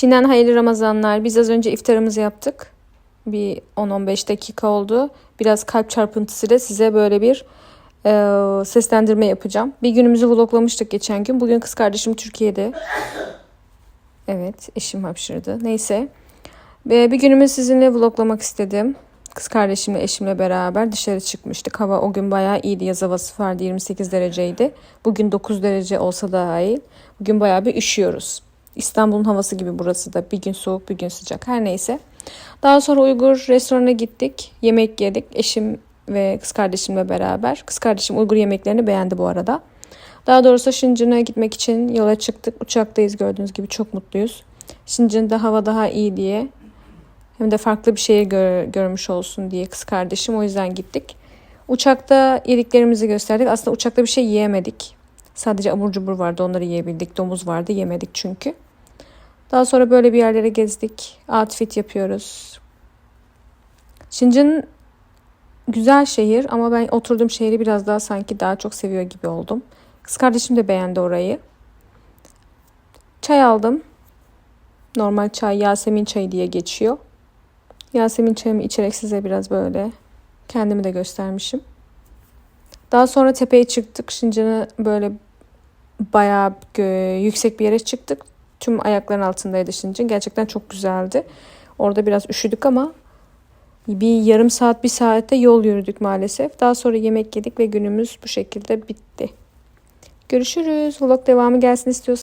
Çin'den hayırlı Ramazanlar. Biz az önce iftarımızı yaptık. Bir 10-15 dakika oldu. Biraz kalp çarpıntısıyla size böyle bir e, seslendirme yapacağım. Bir günümüzü vloglamıştık geçen gün. Bugün kız kardeşim Türkiye'de. Evet, eşim hapşırdı. Neyse. Bir günümü sizinle vloglamak istedim. Kız kardeşimle, eşimle beraber dışarı çıkmıştık. Hava o gün bayağı iyiydi. Yaz havası vardı. 28 dereceydi. Bugün 9 derece olsa dahil. Bugün bayağı bir üşüyoruz. İstanbul'un havası gibi burası da. Bir gün soğuk, bir gün sıcak. Her neyse. Daha sonra Uygur restorana gittik. Yemek yedik. Eşim ve kız kardeşimle beraber. Kız kardeşim Uygur yemeklerini beğendi bu arada. Daha doğrusu Şincin'e gitmek için yola çıktık. Uçaktayız gördüğünüz gibi çok mutluyuz. Şincin'de hava daha iyi diye hem de farklı bir şehir gör- görmüş olsun diye kız kardeşim o yüzden gittik. Uçakta yediklerimizi gösterdik. Aslında uçakta bir şey yiyemedik. Sadece abur cubur vardı onları yiyebildik. Domuz vardı yemedik çünkü. Daha sonra böyle bir yerlere gezdik. Outfit yapıyoruz. Şincin güzel şehir ama ben oturduğum şehri biraz daha sanki daha çok seviyor gibi oldum. Kız kardeşim de beğendi orayı. Çay aldım. Normal çay Yasemin çayı diye geçiyor. Yasemin çayımı içerek size biraz böyle kendimi de göstermişim. Daha sonra tepeye çıktık. Şincan'a böyle bayağı gö- yüksek bir yere çıktık. Tüm ayakların altındaydı Şincan. Gerçekten çok güzeldi. Orada biraz üşüdük ama bir yarım saat bir saatte yol yürüdük maalesef. Daha sonra yemek yedik ve günümüz bu şekilde bitti. Görüşürüz. Vlog devamı gelsin istiyorsanız